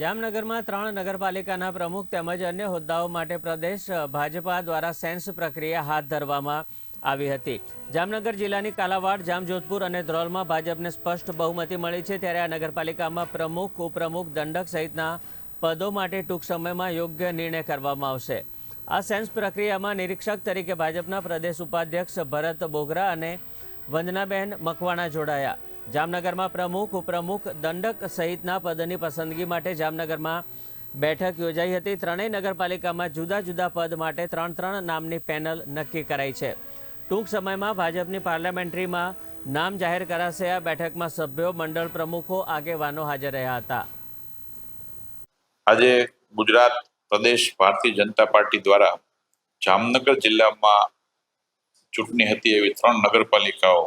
જામનગરમાં ત્રણ નગરપાલિકાના પ્રમુખ તેમજ અન્ય હોદ્દાઓ માટે પ્રદેશ ભાજપા દ્વારા સેન્સ પ્રક્રિયા હાથ ધરવામાં આવી હતી. જામનગર જિલ્લાની કાલાવાડ, જામજોધપુર અને ધ્રોલમાં ભાજપને સ્પષ્ટ બહુમતી મળી છે ત્યારે આ નગરપાલિકામાં પ્રમુખ, ઉપપ્રમુખ, દંડક સહિતના પદો માટે ટૂંક સમયમાં યોગ્ય નિર્ણય કરવામાં આવશે. આ સેન્સ પ્રક્રિયામાં નિરીક્ષક તરીકે ભાજપના પ્રદેશ ઉપાધ્યક્ષ ભરત બોગરા અને વંદનાબેન મકવાણા જોડાયા. જામનગરમાં પ્રમુખ, ઉપપ્રમુખ દંડક સહિતના પદની પસંદગી માટે જામનગરમાં બેઠક યોજાઈ હતી. ત્રણેય નગરપાલિકામાં જુદા જુદા પદ માટે ત્રણ ત્રણ નામની પેનલ નક્કી કરાઈ છે. ટૂંક સમયમાં ભાજપની પાર્લામેન્ટરીમાં નામ જાહેર કરાશે. આ બેઠકમાં સભ્યો, મંડળ પ્રમુખો, આગેવાનો હાજર રહ્યા હતા. આજે ગુજરાત પ્રદેશ ભારતીય જનતા પાર્ટી દ્વારા જામનગર જિલ્લામાં ચૂંટણી હતી એવી ત્રણ નગરપાલિકાઓ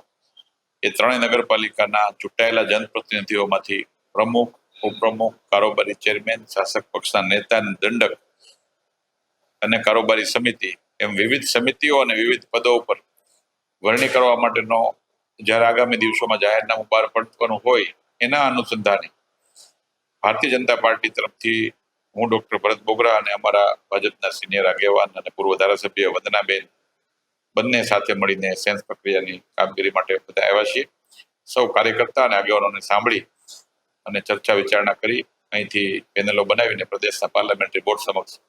એ ત્રણેય નગરપાલિકાના ચૂંટાયેલા જનપ્રતિનિધિઓમાંથી પ્રમુખ, ઉપપ્રમુખ, કારોબારી ચેરમેન, શાસક પક્ષના નેતા, દંડક અને કારોબારી સમિતિ એમ વિવિધ સમિતિઓ અને વિવિધ પદો ઉપર વરણી કરવા માટેનો જ્યારે આગામી દિવસોમાં જાહેરનામું બહાર પડવાનું હોય એના અનુસંધાને ભારતીય જનતા પાર્ટી તરફથી હું ડોક્ટર ભરત બોગરા અને અમારા ભાજપના સિનિયર આગેવાન અને પૂર્વ ધારાસભ્ય વંદનાબેન બંને સાથે મળીને સેન્સ પ્રક્રિયાની કામગીરી માટે બધા આવ્યા છીએ. સૌ કાર્યકર્તા અને આગેવાનોને સાંભળી અને ચર્ચા વિચારણા કરી અહીંથી પેનલો બનાવીને પ્રદેશના પાર્લામેન્ટરી બોર્ડ સમક્ષ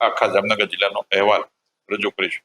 આખા જામનગર જિલ્લાનો અહેવાલ રજૂ કરીશું.